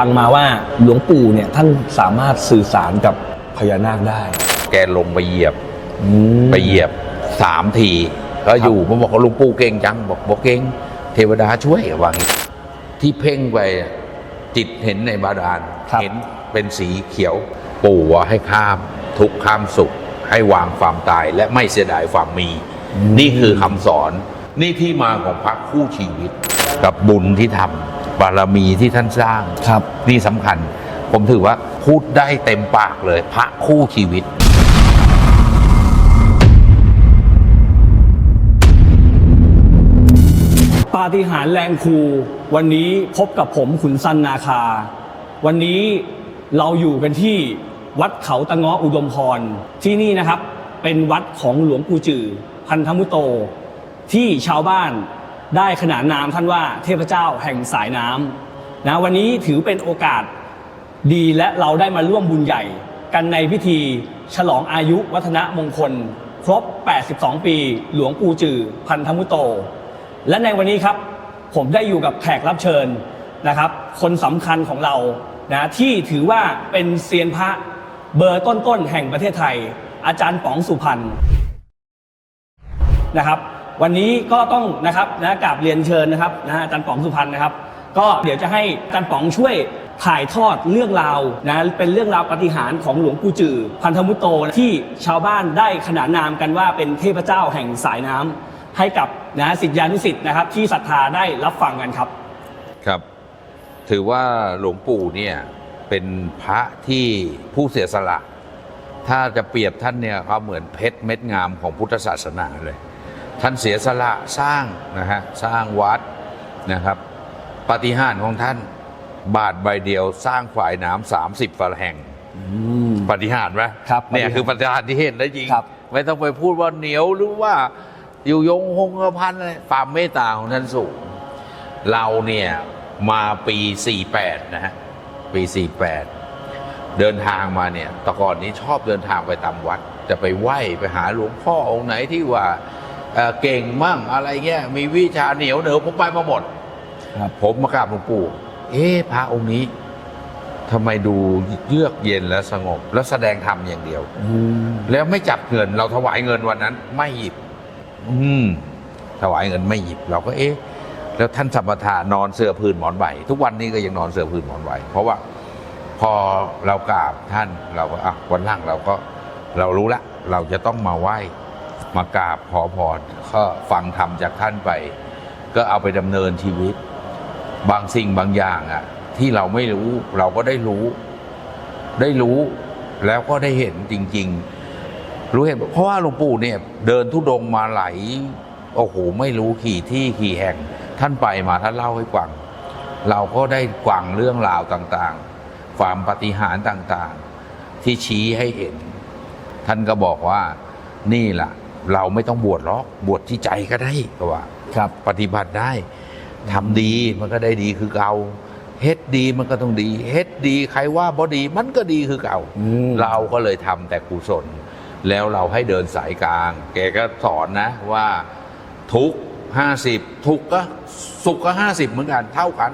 ฟังมาว่าหลวงปู่เนี่ยท่านสามารถสื่อสารกับพญานาคได้แกลงไปเหยียบ อืม ไปเหยียบสามทีก็อยู่ผมบอกว่าหลุงปู่เก่งจัง บอกบอกเก่งเทวดาช่วยว่างี้ที่เพ่งไปอะจิตเห็นในบาดาลครับ เห็นเป็นสีเขียว ปู่ว่าให้ข้ามทุกข์ข้ามสุข ให้วางความตายและไม่เสียดายความมี นี่คือคำสอน นี่ที่มาของพระคู่ชีวิต กับบุญที่ทำ บารมีที่ท่านสร้างครับ นี่สำคัญ ผมถือว่าพูดได้เต็มปากเลย พระคู่ชีวิต ปาฏิหาริย์แรงครูวันนี้พบกับผมขุนซันนาคา วันนี้เราอยู่กันที่วัดเขาตะเงาะอุดมพร ที่นี่นะครับเป็นวัดของหลวงปู่จือพันธมุโต ที่ชาวบ้าน ได้ขนานนามท่านว่าเทพเจ้าแห่งสายน้ำนะวันนี้ถือเป็นโอกาสดีและเราได้มาร่วมบุญใหญ่ กันในพิธีฉลองอายุวัฒนมงคล ครบ 82 ปี หลวงปู่จือพันธมุโต และในวันนี้ครับผมได้อยู่กับแขกรับเชิญนะครับ คนสำคัญของเรานะที่ถือว่าเป็นเซียนพระเบอร์ต้นๆแห่งประเทศไทย อาจารย์ป๋องสุพรรณนะครับ วันนี้ก็ต้องนะครับนะกราบเรียนเชิญนะครับนะอาจารย์ป๋องสุพรรณนะครับ ก็เดี๋ยวจะให้อาจารย์ป๋องช่วยถ่ายทอดเรื่องราวนะเป็นเรื่องราวปฏิหารของหลวงปู่จือพันธมุตโตที่ชาวบ้านได้ขนานนามกันว่าเป็นเทพเจ้าแห่งสายน้ำให้กับนะสิทธิานุสิทธิ์นะครับ ที่ศรัทธาได้รับฟังกันครับ ครับ ถือว่าหลวงปู่เนี่ยเป็นพระที่ผู้เสียสละ ถ้าจะเปรียบท่านเนี่ยเขาเหมือนเพชรเม็ดงามของพุทธศาสนาเลย ท่านเสียสละสร้างนะฮะสร้างวัดนะครับปาฏิหาริย์ของท่านบาทใบเดียวสร้างฝ่ายน้ำสามสิบฝาแห่งปฏิหารย์ไหมครับเนี่ยปาฏิหาริย์คือปฏิหารย์ที่เห็นได้จริงครับไม่ต้องไปพูดว่าเหนียวหรือว่าอยู่ยงคงกระพันอะไรความเมตตาของท่านสูงเราเนี่ยมาปี 48 นะฮะ ปี 48 เดินทางมาเนี่ยแต่ก่อนนี้ชอบเดินทางไปตามวัด จะไปไหว้ไปหาหลวงพ่อองค์ไหนที่ว่า เอ่อเก่งมั่งอะไรเงี้ยมีวิชาเหนียวเหนือผมไปมาหมดครับผมมากราบหลวงปู่ เอ๊ะพระองค์นี้ทำไมดูเยือกเย็นและสงบ แล้วแสดงธรรมอย่างเดียวแล้วไม่จับเงิน เราถวายเงินวันนั้น ไม่หยิบ อืม ถวายเงินไม่หยิบ เราก็เอ๊ะ แล้วท่านสัมปทานอนเสื้อพื้นหมอนใบทุกวันนี้ก็ยังนอนเสื้อพื้นหมอนใบเพราะว่า พอเรากราบท่านเราก็อะวันล่างเราก็ เรารู้ละ เราจะต้องมาไหว้ มากราบขอพรก็ฟังธรรมจากท่านไป ก็เอาไปดำเนินชีวิต บางสิ่งบางอย่างอะที่เราไม่รู้เราก็ได้รู้ ได้รู้แล้วก็ได้เห็นจริง ๆ รู้เห็นเพราะว่าหลวงปู่เนี่ย เดินทุดงมาไหลายโอ้โหไม่รู้ขี่ที่ขี่แห่ง ท่านไปมาท่านเล่าให้ฟัง เราก็ได้ฟังเรื่องราวต่างๆ ความปฏิหารต่างๆ ที่ชี้ให้เห็น ท่านก็บอกว่านี่ล่ะ เราไม่ต้องบวชหรอกบวชที่ใจก็ได้ก็ว่า ครับ ปฏิบัติได้ทำดีมันก็ได้ดีคือเก่าเฮ็ดดีมันก็ต้องดีเฮ็ดดีใครว่าบ่ดีมันก็ดีคือเก่า อืม เราก็เลยทำแต่กุศล แล้วเราให้เดินสายกลาง แกก็สอนนะว่าทุกห้าสิบทุกข์ก็สุขก็ห้าสิบเหมือนกันเท่ากัน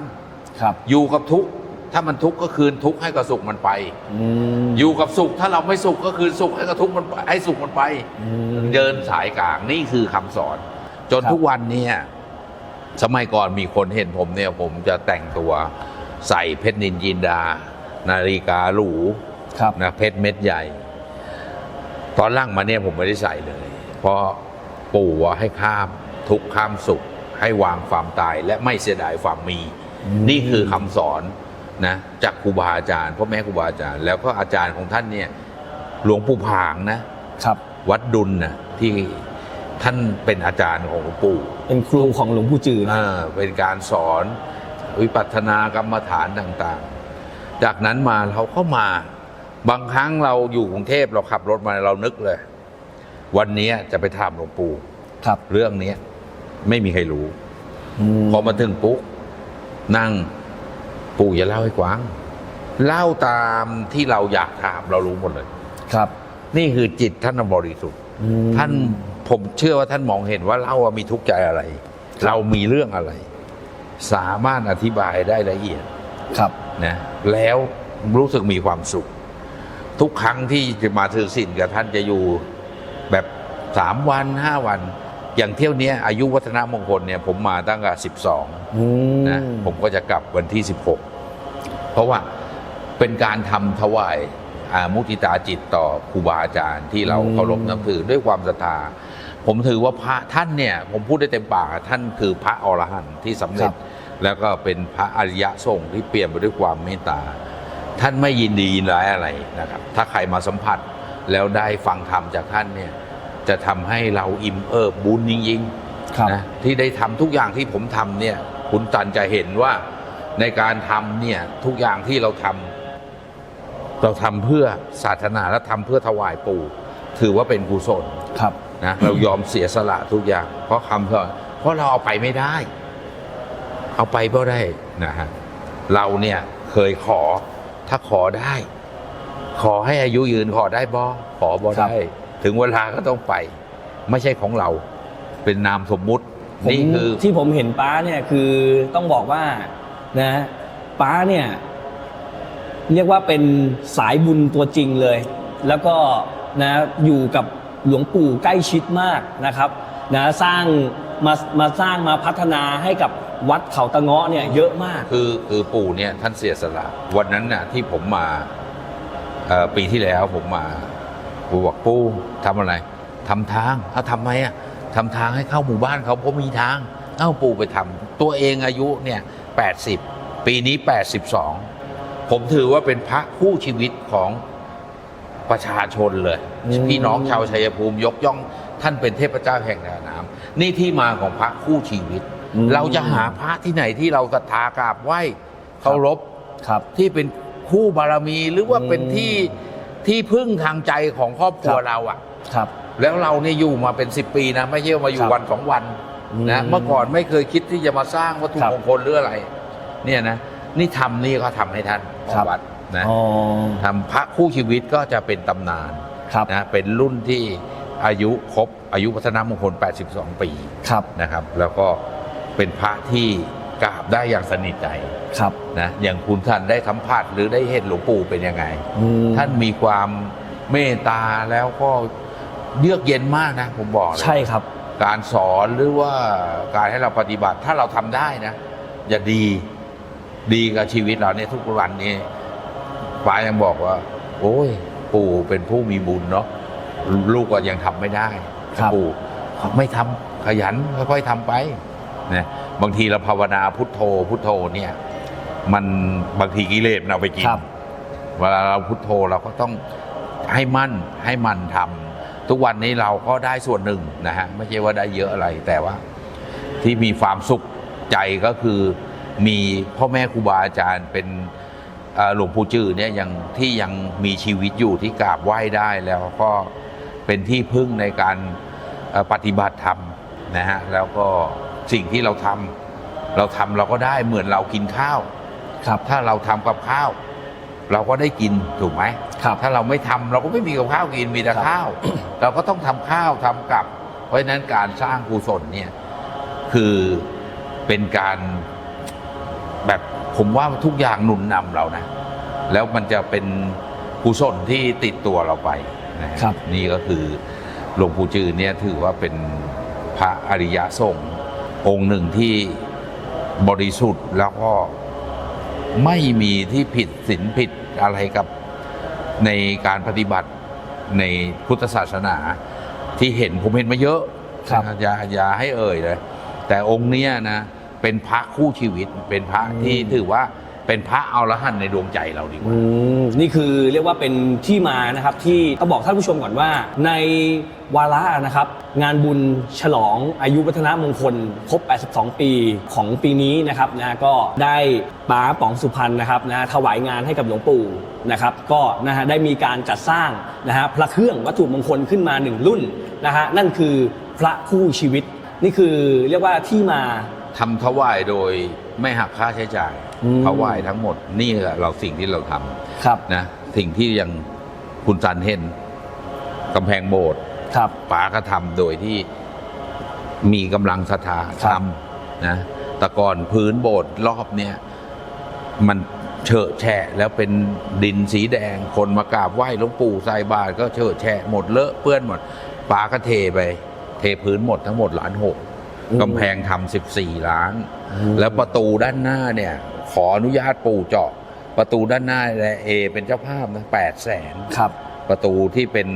ครับ อยู่กับทุกข์ ถ้ามันทุกข์ก็คืนทุกข์ให้กับสุขมันไปอืมอยู่กับสุขถ้าเราไม่สุขก็คือสุขให้กับทุกข์มันไปให้สุขมันไปอืมเดินสายกลางนี่คือคำสอน จนครับทุกวันเนี่ยสมัยก่อนมีคนเห็นผมเนี่ย ผมจะแต่งตัวใส่เพชรนินจินดา นาฬิกาหรูครับนะเพชรเม็ดใหญ่ ตอนล่างมาเนี่ยผมไม่ได้ใส่เลย เพราะปู่ว่าให้ข้ามทุกข์ข้ามสุข ให้วางความตายและไม่เสียดายความมีอืมนี่คือคำสอน นะจากครูบาอาจารย์พ่อแม่ครูบาอาจารย์ แล้วก็อาจารย์ของท่านเนี่ยหลวงปู่ผางนะครับวัดดุลนะที่ท่านเป็นอาจารย์ของหลวงปู่ เป็นครูของหลวงปู่จือนะเออเป็นการสอนวิปัสสนากรรมฐานต่างๆ จากนั้นมาเราก็มาบางครั้งเราอยู่กรุงเทพเราขับรถมาเรานึกเลย วันนี้จะไปถามหลวงปู่ครับ เรื่องเนี้ยไม่มีใครรู้อืมพอมาถึงปุ๊บนั่ง ปู่อย่าเล่าให้กว้าง เล่าตามที่เราอยากถามเรารู้หมดเลย ครับ นี่คือจิตท่านบริสุทธิ์ อืม ท่านผมเชื่อว่าท่านมองเห็นว่าเราอะมีทุกข์ใจอะไร เรามีเรื่องอะไร สามารถอธิบายได้ละเอียด ครับ นะแล้วรู้สึกมีความสุข ทุกครั้งที่จะมาถือศีลกับท่านจะอยู่แบบสามวันห้าวัน อย่างเที่ยวเนี้ยอายุวัฒนมงคลเนี่ยผมมาตั้งแต่สิบสองอืมนะผมก็จะกลับวันที่16เพราะว่าเป็นการทำถวายอ่ามุทิตาจิตต่อครูบาอาจารย์ที่เราอืมเคารพนับถือด้วยความศรัทธาผมถือว่าพระท่านเนี่ย ผมพูดได้เต็มปากท่านคือพระอรหันต์ที่สำเร็จ แล้วก็เป็นพระอริยสงฆ์ที่เปลี่ยนไปด้วยความเมตตา ท่านไม่ยินดียินร้ายอะไรนะครับ ถ้าใครมาสัมผัสแล้วได้ฟังธรรมจากท่านเนี่ย จะทำให้เราอิ่มเอิบบุญยิ่งๆครับนะที่ได้ทำทุกอย่างที่ผมทำเนี่ยคุณตันจะเห็นว่าในการทำเนี่ยทุกอย่างที่เราทำเราทำเพื่อศาสนาและทำเพื่อถวายปู่ ถือว่าเป็นกุศลครับนะเรายอมเสียสละทุกอย่าง เพราะคำเพราะเพราะเราเอาไปไม่ได้ เอาไปก็ได้นะฮะเราเนี่ยเคยขอถ้าขอได้ ขอให้อายุยืนขอได้บ่ขอบ่ครับได้ ถึงเวลาก็ต้องไป ไม่ใช่ของเราเป็นนามสมมุติผมนี่คือ ที่ผมเห็นป้าเนี่ยคือต้องบอกว่านะป้าเนี่ย เรียกว่าเป็นสายบุญตัวจริงเลย แล้วก็นะอยู่กับหลวงปู่ใกล้ชิดมากนะครับนะสร้างมามาสร้างมาพัฒนาให้กับวัดเขาตะเงาะเนี่ยเยอะมาก คือคือปู่เนี่ยท่านเสียสละวันนั้นน่ะที่ผมมาเอ่อปีที่แล้วผมมา ปูบอกปู่ทำอะไรทำทางเอาทำไมอะทำทางให้เข้าหมู่บ้านเขาเพราะมีทาง เอ้าปูไปทำตัวเองอายุเนี่ยแปดสิบปีนี้แปดสิบสองผมถือว่าเป็นพระคู่ชีวิตของประชาชนเลย พี่น้องชาวชัยภูมิยกย่องท่านเป็นเทพเจ้าแห่งแดนน้ำนี่ที่มาของพระคู่ชีวิต เราจะหาพระที่ไหนที่เราศรัทธากราบไหว้เคารพครับที่เป็นคู่บารมีหรือว่าเป็นที่ ที่พึ่งทางใจของครอบครัวครับเราอะครับ แล้วเราเนี่ยอยู่มาเป็นสิบปีนะไม่ใช่ว่ามาอยู่ครับวันสองวันอืมนะเมื่อก่อนไม่เคยคิดที่จะมาสร้างวัตถุครับมงคลหรืออะไร เนี่ยนะนี่ทำนี่ก็ทำให้ท่านของครับวัดนะอ๋อทำพระคู่ชีวิตก็จะเป็นตำนานครับนะเป็นรุ่นที่อายุครบอายุพัฒนามงคล 82 ปี ครับ นะครับแล้วก็เป็นพระที่ กราบได้อย่างสนิทใจครับนะอย่างคุณท่านได้สัมผัสหรือได้เห็นหลวงปู่เป็นยังไงอืมท่านมีความเมตตาแล้วก็เยือกเย็นมากนะผมบอกเลยใช่ครับ การสอนหรือว่าการให้เราปฏิบัติ ถ้าเราทำได้นะจะดีดีกับชีวิตเราเนี่ยทุกวันนี้ป้ายังบอกว่า โอ้ย ปู่เป็นผู้มีบุญเนาะลูกก็ยังทำไม่ได้ครับปู่ไม่ทำขยันค่อยๆทำไป นะบางทีเราภาวนาพุทโธ พุทโธเนี่ย มันบางทีกิเลสมันเอาไปกินครับ เวลาเราพุทโธเราก็ต้องให้มั่นให้มันทำทุกวันนี้เราก็ได้ส่วนหนึ่งนะฮะไม่ใช่ว่าได้เยอะอะไรแต่ว่า ที่มีความสุขใจก็คือมีพ่อแม่ครูบาอาจารย์เป็นเอ่อหลวงปู่จือเนี่ยยังที่ยังมีชีวิตอยู่ที่กราบไหว้ได้แล้วก็เป็นที่พึ่งในการเอ่อปฏิบัติธรรมนะฮะแล้วก็ สิ่งที่เราทำเราทำเราก็ได้เหมือนเรากินข้าว ครับถ้าเราทำกับข้าว เราก็ได้กินถูกไหมครับถ้าเราไม่ทำเราก็ไม่มีกับข้าวกินมีแต่ครับข้าว เราก็ต้องทำข้าวทำกับ เพราะฉะนั้นการสร้างกุศลเนี่ยคือเป็นการแบบผมว่าทุกอย่างหนุนนำเรานะ แล้วมันจะเป็นกุศลที่ติดตัวเราไปนะฮะครับนี่ก็คือหลวงปู่จือเนี่ยถือว่าเป็นพระอริยสงฆ์ องค์หนึ่งที่บริสุทธิ์แล้วก็ไม่มีที่ผิดศีลผิดอะไรกับในการปฏิบัติในพุทธศาสนาที่เห็นผมเห็นมาเยอะครับนะอย่าอย่าให้เอ่ยเลย แต่องค์เนี้ยนะ เป็นพระคู่ชีวิต เป็นพระที่ถือว่า เป็นพระอรหันต์ในดวงใจเราดีกว่า อืมนี่คือเรียกว่าเป็นที่มานะครับที่ต้องบอกท่านผู้ชมก่อนว่า ในวาระนะครับ งานบุญฉลองอายุวัฒนมงคลครบ 82 ปีของปีนี้นะครับนะก็ได้ป้าป๋องสุพรรณนะครับนะถวายงานให้กับหลวงปู่นะครับ ก็นะฮะได้มีการจัดสร้างนะฮะพระเครื่องวัตถุมงคลขึ้นมาหนึ่งรุ่นนะฮะนั่นคือพระคู่ชีวิต นี่คือเรียกว่าที่มา ทำถวายโดย ไม่หักค่าใช้จ่ายอืมถวายทั้งหมดนี่แหละเราสิ่งที่เราทำครับ นะสิ่งที่ยังคุณสันเห็นกำแพงโบสถ์ครับ ป๋าก็ทำโดยที่มีกำลังศรัทธาครัทบำนะแต่ก่อนพื้นโบสถ์รอบเนี่ยมันเฉอะแฉะแล้วเป็นดินสีแดง คนมากราบไหว้หลวงปู่ใส่บาตรก็เฉอะแฉะหมดเลอะเปื้อนหมดป๋าก็เทไป เทพื้นหมดทั้งหมดล้านหกอืม กำแพงทำสิบสี่ล้าน แล้วประตูด้านหน้าเนี่ย ขออนุญาตปู่เจาะ ประตูด้านหน้าและเอเป็นเจ้าภาพนะแปดแสนครับ ประตูที่เป็น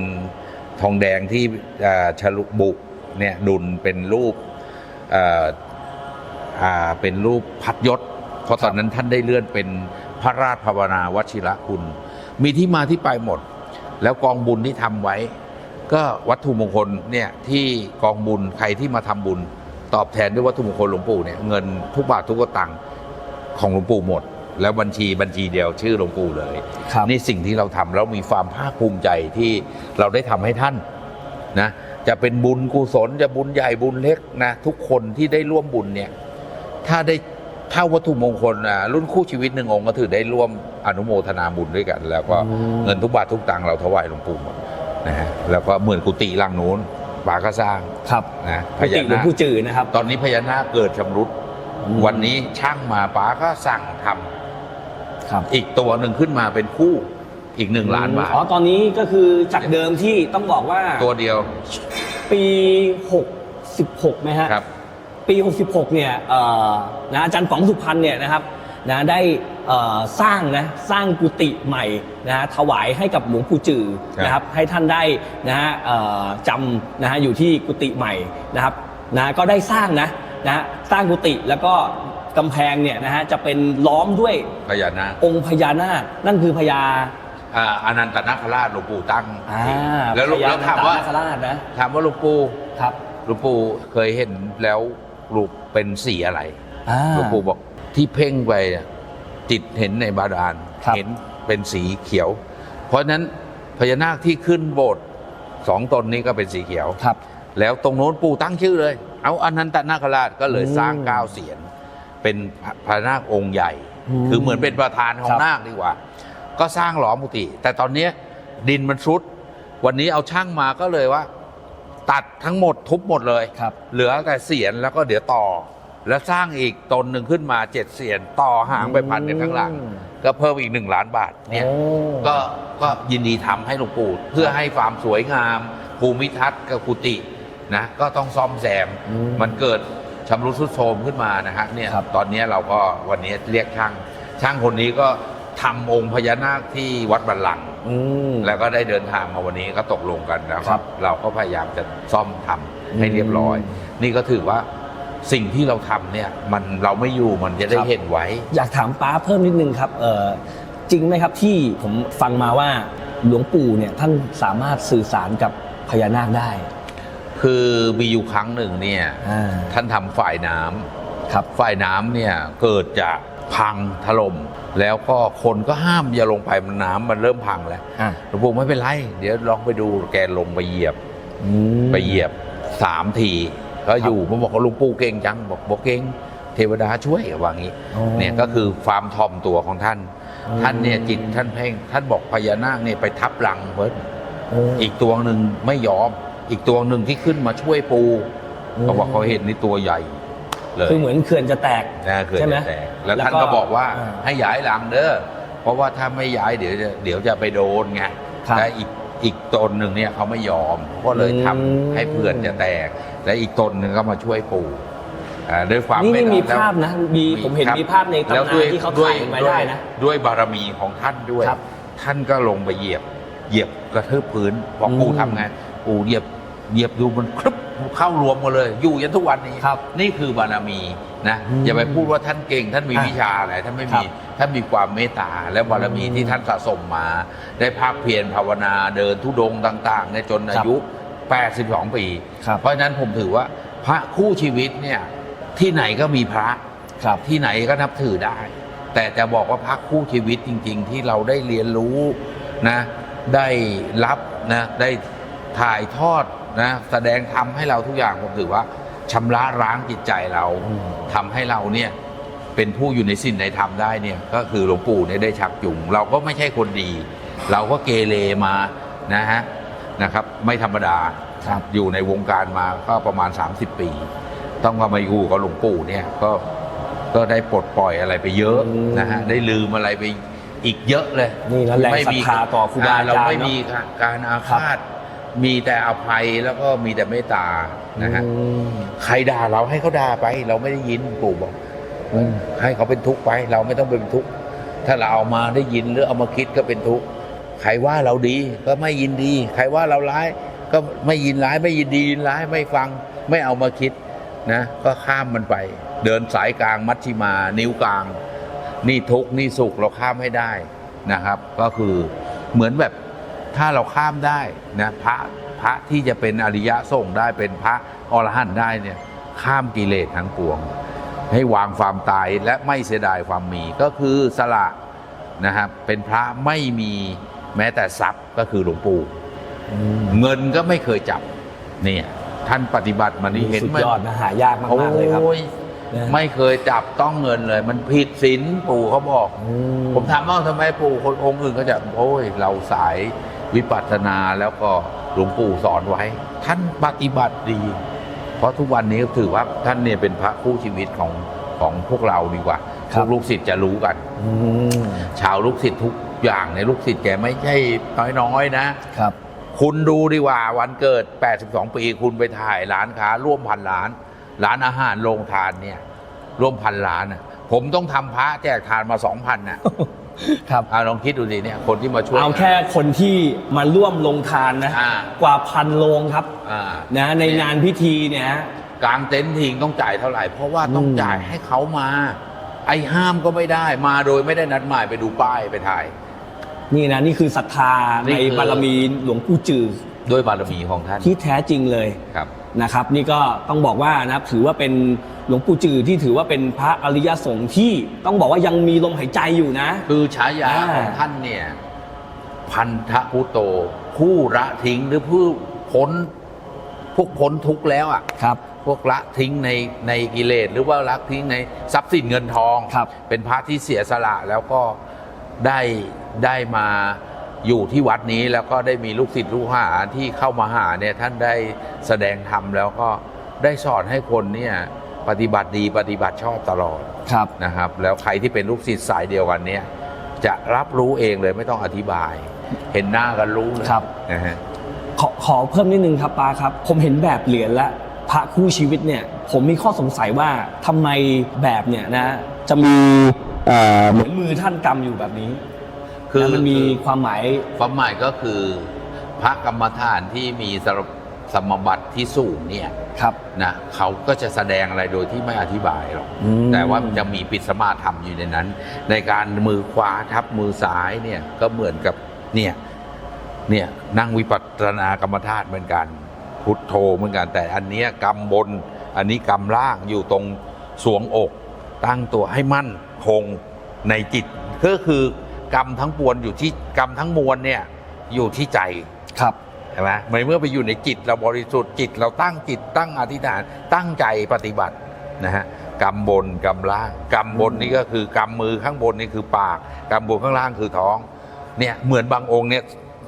ทองแดงที่เอ่อฉลุบุเนี่ยดุลเป็นรูปเอ่ออ่าเป็นรูปพัดยศ เพราะตอนนั้นท่านได้เลื่อนเป็นพระราชภาวนาวชิระคุณ มีที่มาที่ไปหมด แล้วกองบุญที่ทำไว้ ก็วัตถุมงคลเนี่ยที่กองบุญใครที่มาทำบุญ ตอบแทนด้วยวัตถุมงคลหลวงปู่เนี่ยเงินทุกบาททุกสตังค์ของหลวงปู่หมด แล้วบัญชีบัญชีเดียวชื่อหลวงปู่เลยครับนี่สิ่งที่เราทำแล้วมีความภาคภูมิใจที่เราได้ทำให้ท่านนะจะเป็นบุญกุศลจะบุญใหญ่บุญเล็กนะทุกคนที่ได้ร่วมบุญเนี่ยถ้าได้เท่าวัตถุมงคลอะรุ่นคู่ชีวิตหนึ่งองค์ก็ถือได้ร่วมอนุโมทนาบุญด้วยกัน แล้วก็อืมเงินทุกบาททุกตังค์เราถวายหลวงปู่หมดนะฮะแล้วก็เหมือนกุฏิหลังนู้น ป๋าก็สร้างครับนะกุฏิหลวงปู่จือนะครับ ตอนนี้พญานาคเกิดชำรุดอืมวันนี้ช่างมาป๋าก็สั่งทำครับ อีกตัวหนึ่งขึ้นมาเป็นคู่อีกหนึ่งล้านบาทอ๋อตอนนี้ก็คือจากเดิมที่ต้องบอกว่าตัวเดียว ปี66ไหมฮะครับ ปี66เนี่ยเอ่อนะอาจารย์ป๋องสุพรรณเนี่ยนะครับนะได้เอ่อ สร้างนะสร้างกุฏิใหม่นะฮะถวายให้กับหลวงปู่จือครับ นะครับให้ท่านได้นะฮะเอ่อจำนะฮะอยู่ที่กุฏิใหม่นะครับนะก็ได้สร้างนะนะฮะสร้างกุฏิแล้วก็กำแพงเนี่ยนะฮะจะเป็นล้อมด้วยพญานาคองค์พญานาคนั่นคือพญาอ่าอนันตนาคราชหลวงปู่ตั้งอ่าแล้วพญาแล้วถามว่านันตนาคราชนะถามว่าหลวงปู่ครับหลวงปู่เคยเห็นแล้วรูปเป็นสีอะไรอ่าหลวงปู่บอกที่เพ่งไปเนี่ย จิตเห็นในบาดาลครับ เห็นเป็นสีเขียว เพราะฉะนั้นพญานาคที่ขึ้นโบสถ์สองตนนี้ก็เป็นสีเขียว ครับ แล้วตรงโน้นปู่ตั้งชื่อเลย เอาอนันตนาคราชก็เลยอืมสร้างเก้าเสียน เป็นพระนาคองค์ใหญ่ อืมคือเหมือนเป็นประธานขอคงรับ นาคดีกว่า ก็สร้างหลอมกุฏิแต่ตอนเนี้ยดินมันทรุด วันนี้เอาช่างมาก็เลยว่า ตัดทั้งหมดทุบหมดเลย ครับ เหลือแต่เสียนแล้วก็เดี๋ยวต่อ แล้วสร้างอีกตนหนึ่งขึ้นมาเจ็ดเสียนต่อหางไปพันกันข้างหลังอืมก็เพิ่มอีกหนึ่งล้านบาทเนี่ยโอ้ก็ก็ยินดีทำให้หลวงปู่เพื่อให้ความสวยงาม ภูมิทัศน์กับกุฏินะก็ต้องซ่อมแซมอืมมันเกิดชำรุดทรุดโทรมขึ้นมานะฮะเนี่ยครับตอนนี้เราก็วันนี้เรียกช่าง ช่างคนนี้ก็ทำองค์พญานาคที่วัดบัลลังก์อืมแล้วก็ได้เดินทางมาวันนี้ก็ตกลงกันนะคครัรับบเราก็พยายามจะซ่อมทำให้เรียบร้อยอืมนี่ก็ถือว่า สิ่งที่เราทำเนี่ยมันเราไม่อยู่มันจะได้ครับเห็นไว้ อยากถามป้าเพิ่มนิดนึงครับเออจริงไหมครับที่ผมฟังมาว่าหลวงปู่เนี่ยท่านสามารถสื่อสารกับพญานาคได้ คือมีอยู่ครั้งหนึ่งเนี่ยอ่าท่านทำฝ่ายน้ำครับฝ่ายน้ำเนี่ยเกิดจากพังถล่มแล้วก็คนก็ห้ามอย่าลงไปมันน้ำมันเริ่มพังแล้วอ่าหลวงปู่ไม่เป็นไร เดี๋ยวลองไปดูแกลงไปเหยียบอืมไปเหยียบสามที ก็อยู่ผมบอกว่าหลุงปู่เก่งจังบอกบอกเก่งเทวดาช่วยว่างี้อ๋อ เนี่ยก็คือความทอมตัวของท่านอืมท่านเนี่ยจิตท่านเพ่งท่านบอกพญานาคเนี่ยไปทับหลังเพิ่นโอ้อีกตัวหนึ่งไม่ยอม อีกตัวหนึ่งที่ขึ้นมาช่วยปูอืม เขาบอกเขาเห็นนี่ตัวใหญ่ เลยคือเหมือนเขื่อนจะแตก นะเกิดใช่ไหมแตกแล้วแล้วท่านก็ก็บอกว่าอ่าให้ย้ายหลังเด้อเพราะว่าถ้าไม่ย้ายเดี๋ยวจะเดี๋ยวจะไปโดนไงครับและอีกอีกตนหนึ่งเนี่ยเขาไม่ยอมก็เลยทำอืม ให้เพื่อนจะแตก และอีกตนหนึ่งก็มาช่วยปู่อ่าด้วยความนี่เมนี่ตตมีแล้วภาพนะมีผมเห็นครับมีภาพในตำแล้วนาด้วยนที่เขาด้วยถ่ายไว้ด้วยได้นะด้วยบารมีของท่านด้วย ครับท่านก็ลงไปเหยียบ เหยียบกระทืบพื้นบอกปู่อืมทำไงปู่เหยียบเหยียบดูมันครึบเข้ารวมมาเลย อยู่ยันทุกวันนี้ ครับ นี่คือบารมีนะอืมอย่าไปพูดว่าท่านเก่ง ท่านมีอะวิชาอะไรท่านไม่ครัมีบท่านมีความเมตตาและบารมีอืมที่ท่านสะสมมา ได้ภาคเพียรภาวนาเดินทุดงค์ต่างๆในยจนอายุ 82 ปี ครับเพราะฉะนั้นผมถือว่าพระคู่ชีวิตเนี่ยที่ไหนก็มีพระครับที่ไหนก็นับถือได้ แต่จะบอกว่าพักคู่ชีวิตจริง ๆ ที่เราได้เรียนรู้นะได้รับนะได้ถ่ายทอดนะแสดงทำให้เราทุกอย่างผมถือว่าชำระล้างจิตใจเราอืม ทำให้เราเนี่ยเป็นผู้อยู่ในสิ่งในธรรมได้เนี่ยก็คือหลวงปู่เนี่ยได้ชักจูงเราก็ไม่ใช่คนดี เราก็เกเรมานะฮะ นะครับ ไม่ธรรมดาครับอยู่ในวงการมาก็ประมาณ 30 ปี ต้องมามาอยู่กับหลวงปู่เนี่ยก็ก็ได้ปลดปล่อยอะไรไปเยอะอืมนะฮะได้ลืมอะไรไปอีกเยอะเลยนี่แล้วแรงศรัทธาต่อครูบาอาจารย์เราไม่เนอะมีการอาฆาตมีแต่อภัยแล้วก็มีแต่เมตตานะฮะอืมใครด่าเราให้เขาด่าไป เราไม่ได้ยินปู่บอกอืมให้เขาเป็นทุกข์ไป เราไม่ต้องเป็นทุกข์ถ้าเราเอามาได้ยินหรือเอามาคิดก็เป็นทุกข์ ใครว่าเราดีก็ไม่ยินดี ใครว่าเราร้ายก็ไม่ยินร้ายไม่ยินดียินร้ายไม่ฟังไม่เอามาคิดนะก็ข้ามมันไป เดินสายกลางมัชชิมา นิ้วกลาง นี่ทุกนี่สุขเราข้ามให้ได้นะครับ ก็คือเหมือนแบบถ้าเราข้ามได้นะพระพระที่จะเป็นอริยะส่งได้เป็นพระอรหันต์ได้เนี่ยข้ามกิเลสทั้งปวง ให้วางความตายและไม่เสียดายความมี ก็คือสละนะครับเป็นพระไม่มี แม้แต่ทรัพย์ก็คือหลวงปู่อืมเงินก็ไม่เคยจับเนี่ยท่านปฏิบัติมานี่เห็นสุดไหมยอดนะหายากโอ้มากๆเลยครับยนะไม่เคยจับต้องเงินเลย มันผิดศีลปู่เขาบอกอืผมถามว่าทำไมปู่คนองค์อื่นก็จะโอ้ยเราสายวิปัสสนาแล้วก็หลวงปู่สอนไว้ ท่านปฏิบัติดี เพราะทุกวันนี้ถือว่าท่านเนี่ยเป็นพระคู่ชีวิตของของพวกเราดีกว่าพวกลูกศิษย์จะรู้กันอืมชาวลูกศิษย์ทุก อย่างในยลูกศิษย์แกไม่ใช่น้อยๆนะครับ คุณดูดีกว่าวันเกิด 82 ปีคุณไปถ่ายร้านค้าร่วมพันล้าน ร้านอาหารโรงทานเนี่ย ร่วมพันล้านอะผมต้องทำพระแจกทานมา 2,000น่ะครับอะลองคิดดูดิเนี่ยคนที่มาช่วย เอาแค่คนที่มาร่วมลงทานนะ อ่า กว่าพันโรงครับอ่า นะในงานพิธีเนี่ยฮะ กลางเต็นท์ทิ้งต้องจ่ายเท่าไหร่ เพราะว่าต้องอืมจ่ายให้เขามา ไอ้ห้ามก็ไม่ได้มาโดยไม่ได้นัดหมายไปดูป้ายไปถ่าย นี่นะนี่คือศรัทธานี่ในคือบารมีหลวงปู่จือด้วยบารมีของท่านที่แท้จริงเลยครับนะครับ นี่ก็ต้องบอกว่านะครับถือว่าเป็นหลวงปู่จือที่ถือว่าเป็นพระอริยสงฆ์ที่ต้องบอกว่ายังมีลมหายใจอยู่นะ คือฉายาอ่าของท่านเนี่ยพันธพุโต ผู้ละทิ้งหรือผู้พ้นพวกพ้นทุกข์แล้วอะครับ พวกละทิ้งในในกิเลสหรือว่าละทิ้งในทรัพย์สินเงินทองครับเป็นพระที่เสียสละแล้วก็ ได้ได้มาอยู่ที่วัดนี้แล้วก็ได้มีลูกศิษย์ลูกหาที่เข้ามาหาเนี่ยท่านได้แสดงธรรมแล้วก็ได้สอนให้คนเนี่ยปฏิบัติดีปฏิบัติชอบตลอดครับนะครับ แล้วใครที่เป็นลูกศิษย์สายเดียวกันเนี่ยจะรับรู้เองเลยไม่ต้องอธิบาย เห็นหน้ากันรู้เลยครับนะฮะขอขอเพิ่มนิดนึงครับปาครับ ผมเห็นแบบเหรียญและพระคู่ชีวิตเนี่ย ผมมีข้อสงสัยว่าทำไมแบบเนี่ยนะจะมี เอ่อเหมือนมือท่านกำอยู่แบบนี้ คือนะมันมีความหมายความหมายก็คือ พระกรรมฐานที่มีสรสมบัติที่สูงเนี่ยครับนะเขาก็จะแสดงอะไรโดยที่ไม่อธิบายหรอกอืมแต่ว่ามันจะมีปิสมาธรรมอยู่ในนั้น ในการมือขวาทับมือซ้ายเนี่ยก็เหมือนกับเนี่ยเนี่ยนั่งวิปัสสนากรรมฐานเหมือนกัน พุทโธเหมือนกัน แต่อันเนี้ยกำบน อันนี้กำล่างอยู่ตรงสวงอก ตั้งตัวให้มั่น คงในจิตก็คือกรรมทั้งปวงอยู่ที่กรรมทั้งมวลเนี่ยอยู่ที่ใจครับใช่ไหมเมื่อไปอยู่ในจิตเราบริสุทธิ์จิตเราตั้งจิตตั้งอธิษฐานตั้งใจปฏิบัตินะฮะกำบนกำล่างกำบนนี่ก็คือกำมือข้างบนนี่คือปากกำบนข้างล่างคือท้องเนี่ยเหมือนบางองค์เนี่ย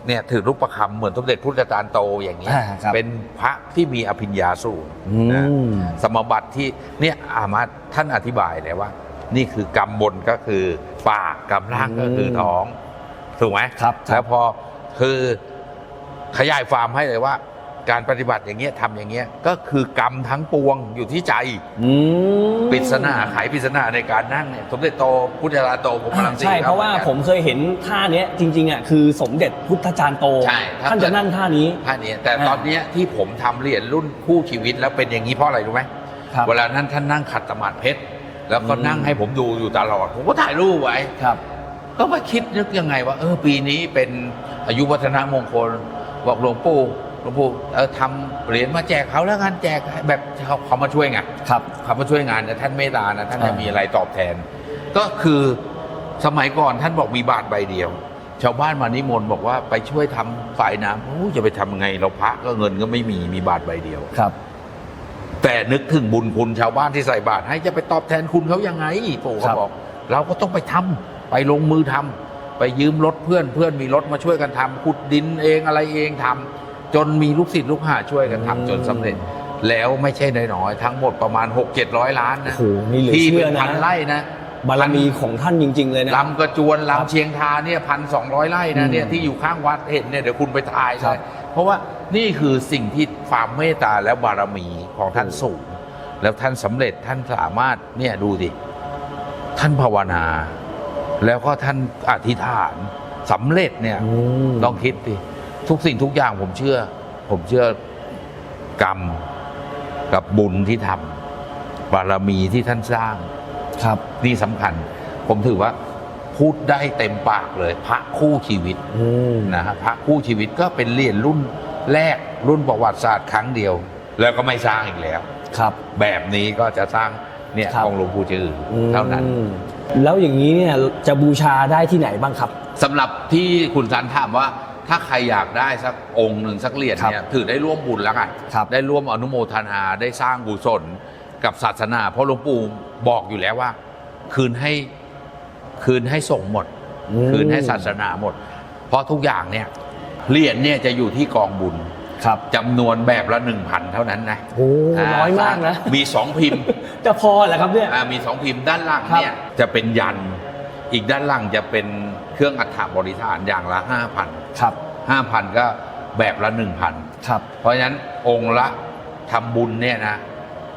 เนี่ยถือรูปประคำเหมือนสมเด็จพุทธจารย์โตอย่างนี้ยอ่าครับเป็นพระที่มีอภิญญาสูงอืนะมสมบัติที่เนี่ยอามาท่านอธิบายเลยว่า นี่คือกำบนก็คือปากกำล่างก็คือท้องถูกไหมครับแล้วพอคือขยายความให้เลยว่า การปฏิบัติอย่างเงี้ยทำอย่างเงี้ยก็คือกรรมทั้งปวงอยู่ที่ใจอืมปริศนาไขปริศนาในการนั่งเนี่ยสมเด็จโตพุทธาโตผมกำลังใช่เพราะว่าผมเคยเห็นท่าเนี้ยจริงๆอะคือสมเด็จพุทธจารย์โตใช่ถ้าท่านจะนั่งท่านี้ท่านนี้ แต่อ่าตอนเนี้ยที่ผมทำเหรียญรุ่นคู่ชีวิตแล้วเป็นอย่างนี้เพราะอะไรรู้ไหมครับเวลานั้นท่านนั่งขัดสมาธิเพชร แล้วก็อืมนั่งให้ผมดูอยู่ตลอด ผมก็ถ่ายรูปไว้ครับ ก็มาคิดนึกยังไงว่า เออปีนี้เป็นอายุวัฒนมงคล บอกหลวงปู่หลวงปู่เออทำเหรียญมาแจกเขาแล้วกันแจกแบบเขาเขามาช่วยไงครับเขามาช่วยงานแต่ท่านเมตตานะท่านจะอ่ามีมีอะไรตอบแทน ก็คือสมัยก่อนท่านบอกมีบาทใบเดียว ชาวบ้านมานิมนต์บอกว่าไปช่วยทำฝ่ายน้ำโอ้จะไปทำไงเราพระก็เงินก็ไม่มีมีบาทใบเดียวครับ แต่นึกถึงบุญคุณชาวบ้านที่ใส่บาตรให้จะไปตอบแทนคุณเขายังไงปู่ครัเขาบบอก เราก็ต้องไปทำไปลงมือทำไปยืมรถเพื่อนเพื่อนมีรถมาช่วยกันทำขุดดินเองอะไรเองทำจนมีลูกศิษย์ลูกหาช่วยกันทำจนสำเร็จ แล้วไม่ใช่น้อยๆทั้งหมดประมาณ 6 7 0 0 ล้านนะโอ้โหนี่เหลือที่เชื่เป็อนนะพันไร่นะ บารมีของท่านจริง ๆ เลยนะลำกระจวนครับลำเชียงทาเนี่ยพันสองร้อยไร่นะเนี่ยอืมที่อยู่ข้างวัดเห็นเนี่ยเดี๋ยวคุณไปทายครัเลบยเพราะว่านี่คือสิ่งที่ความเมตตาและบารมีของท่านสูง แล้วท่านสำเร็จท่านสามารถเนี่ยดูดิท่านภาวนา แล้วก็ท่านอธิษฐานสำเร็จเนี่ยอืมลองคิดดิทุกสิ่งทุกอย่างผมเชื่อ ผมเชื่อกรรมกับบุญที่ทำบารมีที่ท่านสร้าง ครับ นี่สำคัญ ผมถือว่าพูดได้เต็มปากเลย พระคู่ชีวิตอืม นะฮะพระคู่ชีวิตก็เป็นเหรียญรุ่นแรกรุ่นประวัติศาสตร์ครั้งเดียว แล้วก็ไม่สร้างอีกแล้ว ครับ แบบนี้ก็จะสร้างเนี่ยครับ ของหลวงปู่จืออเท่านั้น อืมแล้วอย่างนี้เนี่ยจะบูชาได้ที่ไหนบ้างครับ สำหรับที่คุณสันถามว่า ถ้าใครอยากได้สักองค์หนึ่งสักเหรียญเนี่ยถือได้ร่วมบุญแล้วกันครับได้ร่วมอนุโมทนาได้สร้างกุศล กับศาสนา เพราะหลวงปู่บอกอยู่แล้วว่า คืนให้คืนให้ส่งฆ์หมดอืมคืนให้ศาสนาหมด เพราะทุกอย่างเนี่ยเหรียญเนี่ยจะอยู่ที่กองบุญครับจำนวนแบบละหนึ่งพันเท่านั้นนะโอ้น้อยมากนะ มีสองพิมพ์ จะพอเหรอครับเนี่ยอ่ามีสองพิมพ์ด้านล่างครับเนี่ยจะเป็นยัน อีกด้านล่างจะเป็นเครื่องอัฐบริธานอย่างละห้าพันครับห้าพันก็แบบละหนึ่งพันครับ เพราะฉะนั้นองค์ละทำบุญเนี่ยนะ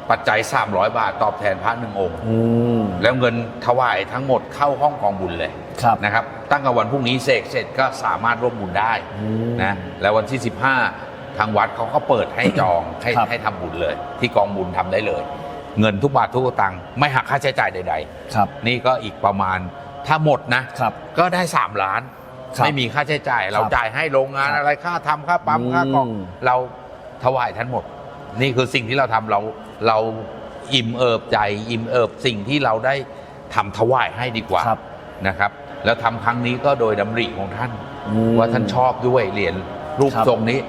ปัจจัย 300 บาทตอบแทนพระหนึ่งองค์ อืม แล้วเงินถวายทั้งหมดเข้าห้องกองบุญเลยครับนะครับ ตั้งแต่วันพรุ่งนี้เสกเสร็จก็สามารถร่วมบุญได้อืมนะแล้ววันที่ 15 ทางวัดเขาก็เปิดให้จองให้ครับ ให้ทำบุญเลย ที่กองบุญทำได้เลย เงินทุกบาททุกสตังค์ไม่หักค่าใช้จ่ายใด ครับ ๆ นี่ก็อีกประมาณถ้าหมดนะ ครับ ก็ได้ 3 ล้าน ครับไม่มีค่าใช้จ่าย เราจ่ายให้โรงงานครับอะไรค่าทำค่าปั๊มค่ากล่องอืมเราถวายท่านหมด นี่คือสิ่งที่เราทำเรา เราอิ่มเอิบใจอิ่มเอิบสิ่งที่เราได้ทำถวายให้ดีกว่าครับนะครับ แล้วทำครั้งนี้ก็โดยดำริของท่านอืมว่าท่านชอบด้วยเหรียญรูปครับทรงนี้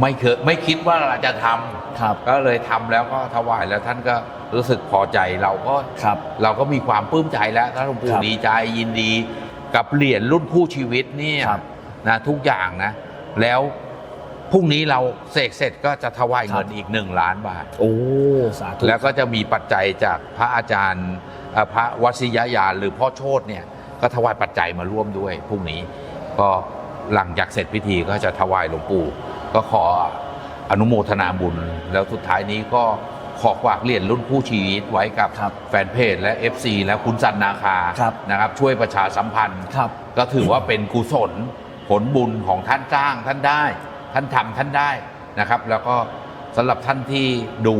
ไม่เคยไม่คิดว่าเราจะทำครับก็เลยทำแล้วก็ถวายแล้วท่านก็รู้สึกพอใจเราก็ครับเราก็มีความปลื้มใจแล้วท่านหลวงปู่ครับดีใจยินดี กับเหรียญรุ่นคู่ชีวิตเนี่ยครับนะทุกอย่างนะ แล้ว พรุ่งนี้เราเสกเสร็จก็จะถวายครับเงินอีกหนึ่งล้านบาท โอ้สาธุแล้วก็จะมีปัจจัยจากพระอาจารย์เอ่อพระวชิยญาณหรือพ่อโชตเนี่ยก็ถวายปัจจัยมาร่วมด้วยพรุ่งนี้ก็หลังจากเสร็จพิธีก็จะถวายหลวงปู่ ก็ขออนุโมทนาบุญ แล้วสุดท้ายนี้ก็ขอฝากเหรียญรุ่นผู้ชีวิตไว้กับครับแฟนเพจและ FC และคุณสันนาคาครับ นะครับช่วยประชาสัมพันธ์ ครับ ก็ถือว่าเป็นกุศลผลบุญของท่านสร้างท่านได้ ท่านทำท่านได้นะครับ แล้วก็สำหรับท่านที่ดู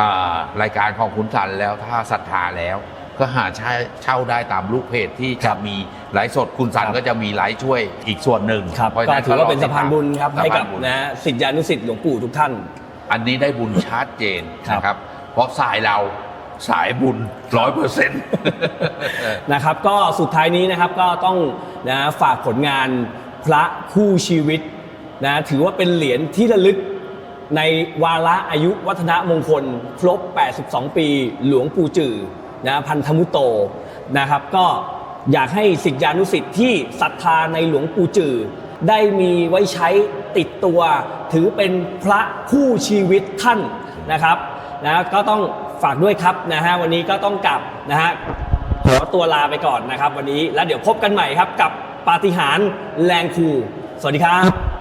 อ่ารายการของคุณสันแล้วถ้าศรัทธาแล้ว ก็หาเช่าเช่าได้ตามลูกเพจที่ครัจะบมีไลฟ์สดคุณสันครับก็จะมีไลฟ์ช่วยอีกส่วนหนึ่งครับเพราะฉะก็นั้นถือว่าเป็นสะพานบุญครับสะพาให้กับบุญนะสิทธิานุสิทธิ์หลวงปู่ทุกท่าน อันนี้ได้บุญชัดเจนครับนะครับ เพราะสายเราสายบุญร้อยเปอร์เซ็นต์นะครับก็สุดท้ายนี้นะครับก็ต้องนะฝากผลงานพระคู่ชีวิต นะถือว่าเป็นเหรียญที่ระลึกในวาระอายุวัฒนมงคล ครบ 82 ปี หลวงปู่จือนะพันธมุตโตนะครับ ก็อยากให้สิทธิานุสิทธิ์ที่ศรัทธาในหลวงปู่จือ ได้มีไว้ใช้ติดตัว ถือเป็นพระคู่ชีวิตท่านนะครับนะก็ต้องฝากด้วยครับนะฮะวันนี้ก็ต้องกลับนะฮะขอตัวลาไปก่อนนะครับ วันนี้แล้วเดี๋ยวพบกันใหม่ครับกับปาฏิหาริย์แรงคูสวัสดีครับ